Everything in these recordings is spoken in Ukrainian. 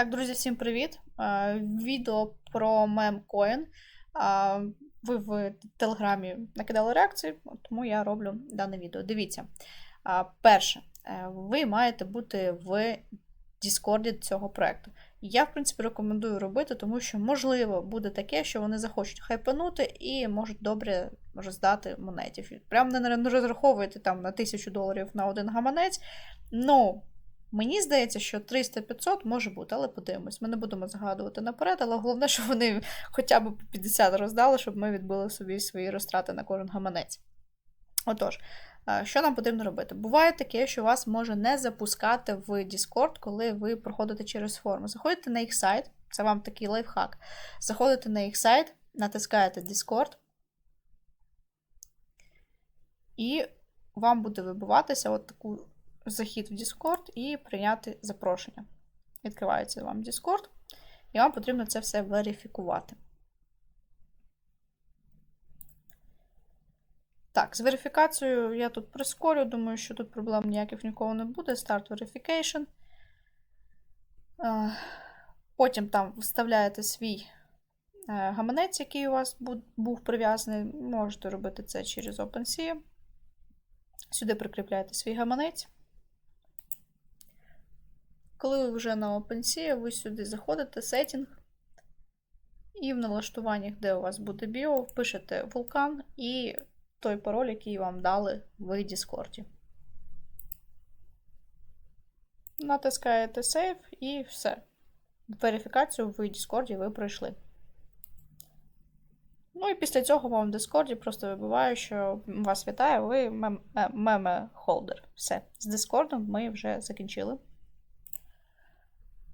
Так, друзі, всім привіт! Відео про мемкоін. Ви в Телеграмі накидали реакції, тому я роблю дане відео. Дивіться. Перше, е, ви маєте бути в Діскорді цього проекту. Я, в принципі, рекомендую робити, тому що, можливо, буде таке, що вони захочуть хайпанути і можуть добре роздати монетів. Прям не розраховуйте там на тисячу доларів на один гаманець. Ну, Мені здається, що 300-500 може бути, але подивимось. Ми не будемо згадувати наперед, але головне, щоб вони хоча б по 50 роздали, щоб ми відбили собі свої розтрати на кожен гаманець. Отож, що нам потрібно робити? Буває таке, що вас може не запускати в Discord, коли ви проходите через форму. Заходите на їх сайт, це вам такий лайфхак. Заходите на їх сайт, натискаєте Discord, і вам буде вибиватися от таку захід в Discord і прийняти запрошення. Відкривається вам Discord, і вам потрібно це все верифікувати. Так, з верифікацією я тут прискорю, думаю, що тут проблем ніяких нікого не буде. Start Verification. Потім там вставляєте свій е, гаманець, який у вас був прив'язаний. Можете робити це через OpenSea. Сюди прикріпляєте свій гаманець. Коли ви вже на OpenSea, ви сюди заходите, сеттінг, і в налаштуваннях, де у вас буде біо, впишете вулкан і той пароль, який вам дали в Discord. Натискаєте Save і все. Верифікацію в Discord ви пройшли. Ну і після цього вам в Discord просто вибиває, що вас вітає, ви меме-холдер. Все. З Discord ми вже закінчили.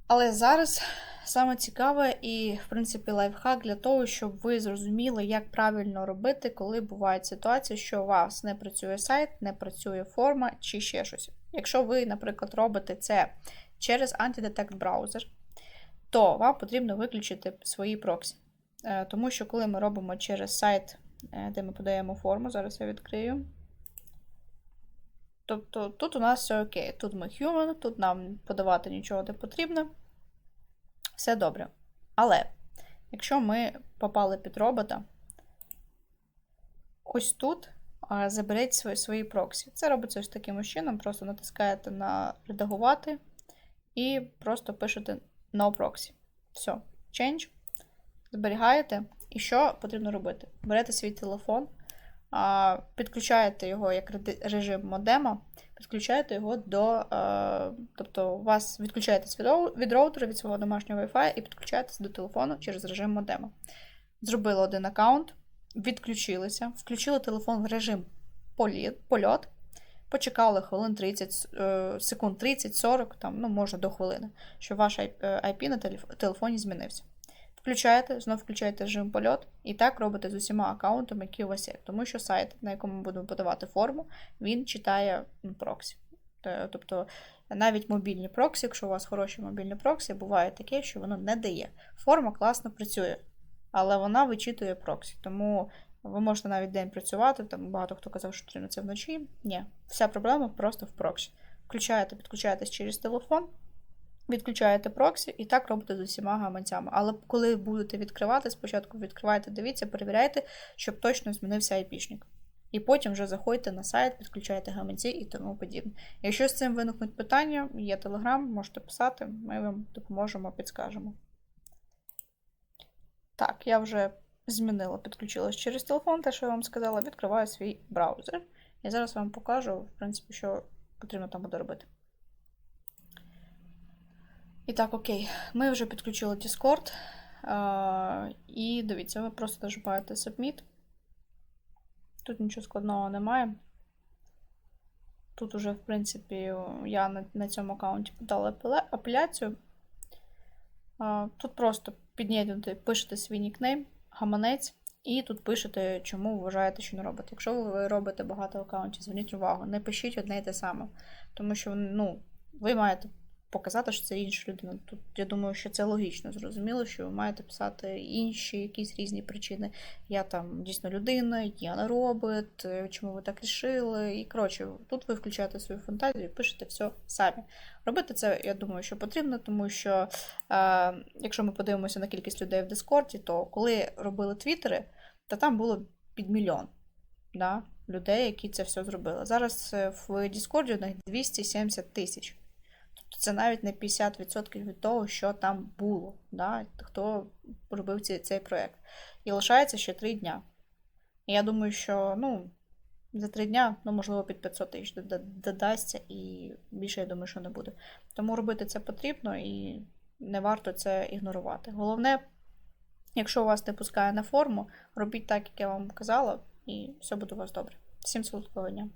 Але зараз саме цікаве і, в принципі, лайфхак для того, щоб ви зрозуміли, як правильно робити, коли бувають ситуації, що у вас не працює сайт, не працює форма чи ще щось. Якщо ви, наприклад, робите це через антидетект браузер, то вам потрібно виключити свої проксі. Е, тому що, коли ми робимо через сайт, е, де ми подаємо форму, зараз я відкрию. Тобто тут у нас все окей. Тут ми human, тут нам подавати нічого не потрібно. Все добре. Але, якщо ми попали під робота, ось тут заберіть свої свої проксі. Це робиться ось таким чином, просто натискаєте на редагувати і просто пишете no proxy. Все, change. Зберігаєте. І що потрібно робити? Берете свій телефон, підключаєте його як режим модема, підключаєте його до. Тобто, у вас відключаєтесь від роутера, від свого домашнього Wi-Fi і підключаєтесь до телефону через режим модема. Зробили один аккаунт, відключилися, включили телефон в режим польот, почекали хвилин 30, е, секунд 30-40, там, ну, може до хвилини, щоб ваш IP е, на телефоні змінився. Включаєте, знову включаєте режим польот, і так робите з усіма аккаунтами, які у вас є. Тому що сайт, на якому ми будемо подавати форму, він читає проксі. Тобто навіть мобільні проксі, якщо у вас хороші мобільні проксі, буває таке, що воно не дає. Форма класно працює, але вона вичитує проксі. Тому ви можете навіть день працювати, там багато хто казав, що потрібно це вночі. Ні, вся проблема просто в проксі. Включаєте, підключаєтесь через телефон. Відключаєте проксі і так робите з усіма гаманцями. Але коли будете відкривати, спочатку відкривайте, дивіться, перевіряйте, щоб точно змінився айпішник. І потім вже заходьте на сайт, підключайте гаманці і тому подібне. Якщо з цим виникнуть питання, є телеграм, можете писати, ми вам допоможемо, підскажемо. Так, я вже змінила, підключилась через телефон, те, що я вам сказала, відкриваю свій браузер. І зараз вам покажу, в принципі, що потрібно там буде робити. І так, окей, ми вже підключили Discord. А, І дивіться, ви просто нажимаєте Submit. Тут нічого складного немає. Тут уже, в принципі, я на, на цьому аккаунті подала апеляцію. А, Тут просто під'єднуєте, пишете свій нікнейм, гаманець, і тут пишете, чому вважаєте, що не робите. Якщо ви робите багато аккаунтів, зверніть увагу, не пишіть одне і те саме. Тому що ну, ви маєте показати, що це інша людина. Тут я думаю, що це логічно зрозуміло, що ви маєте писати інші якісь різні причини. Я там дійсно людина, я не робот, е, чому ви так рішили. І коротше, тут ви включаєте свою фантазію, пишете все самі. Робити це, я думаю, що потрібно, тому що е, якщо ми подивимося на кількість людей в Дискорді, то коли робили твіттери, то там було під мільйон да, людей, які це все зробили. Зараз е, в Діскорді у них 270 тисяч. Тобто це навіть не 50% від того, що там було, да, хто робив цей, цей проєкт. І лишається ще 3 дня. І я думаю, що ну, за 3 дня, ну, можливо, під 500 тисяч дода- додасться, і більше, я думаю, що не буде. Тому робити це потрібно і не варто це ігнорувати. Головне, якщо вас не пускає на форму, робіть так, як я вам казала, і все буде у вас добре. Всім солодкого дня!